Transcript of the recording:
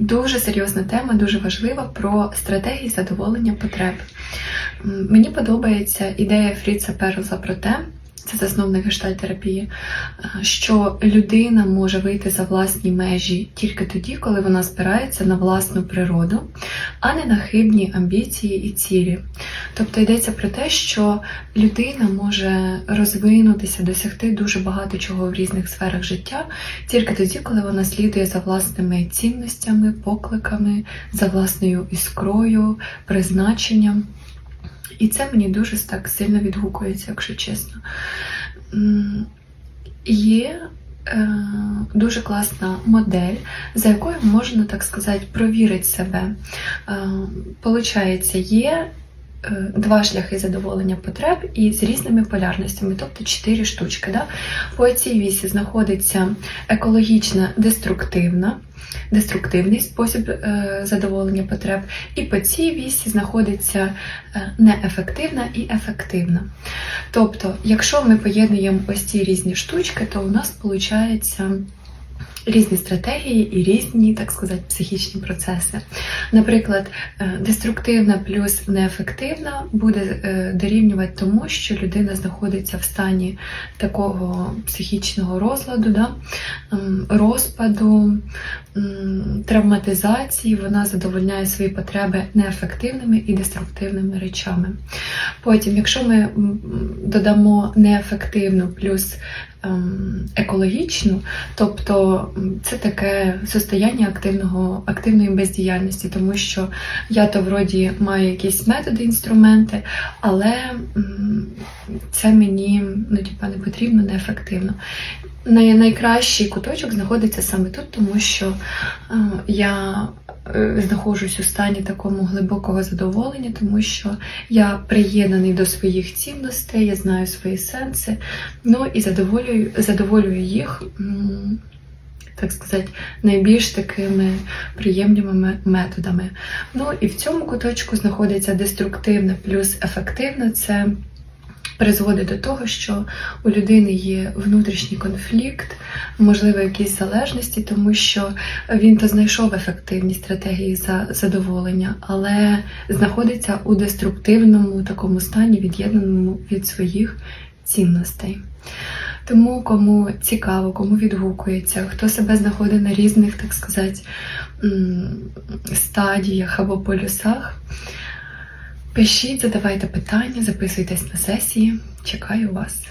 дуже серйозна тема, дуже важлива про стратегії задоволення потреб. Мені подобається ідея Фріца Перлза про те, це засновник гештальтерапії, е, що людина може вийти за власні межі тільки тоді, коли вона спирається на власну природу, а не на хибні амбіції і цілі. Тобто йдеться про те, що людина може розвинутися, досягти дуже багато чого в різних сферах життя, тільки тоді, коли вона слідує за власними цінностями, покликами, за власною іскрою, призначенням. І це мені дуже так сильно відгукується, якщо чесно. Є е, дуже класна модель, за якою можна, так сказати, провірити себе. Е, Получається, є два шляхи задоволення потреб і з різними полярностями, тобто чотири штучки. Да? По цій вісі знаходиться екологічна деструктивна, деструктивний спосіб е, задоволення потреб, і по цій вісі знаходиться е, неефективна і ефективна. Тобто, якщо ми поєднуємо ось ці різні штучки, то у нас виходить різні стратегії і різні, так сказати, психічні процеси. Наприклад, е, деструктивна плюс неефективна буде е, дорівнювати тому, що людина знаходиться в стані такого психічного розладу, да? розпаду, травматизації, вона задовольняє свої потреби неефективними і деструктивними речами. Потім, якщо ми додамо неефективну плюс екологічну, тобто це таке состояння активного, активної бездіяльності, тому що я то вроді маю якісь методи, інструменти, але це мені ну, типа, не потрібно, неефективно. Най- найкращий куточок знаходиться саме тут, тому що е, я е, знаходжусь у стані такому глибокого задоволення, тому що я приєднаний до своїх цінностей, я знаю свої сенси, ну і задоволюю, задоволюю їх. Так сказати, найбільш такими приємними методами. Ну і в цьому куточку знаходиться деструктивне плюс ефективне. Це призводить до того, що у людини є внутрішній конфлікт, можливо, якісь залежності, тому що він то знайшов ефективні стратегії за задоволення, але знаходиться у деструктивному такому стані, від'єднаному від своїх цінностей. Тому кому цікаво, кому відгукується, хто себе знаходить на різних, так сказати, стадіях або полюсах, пишіть, задавайте питання, записуйтесь на сесії. Чекаю вас.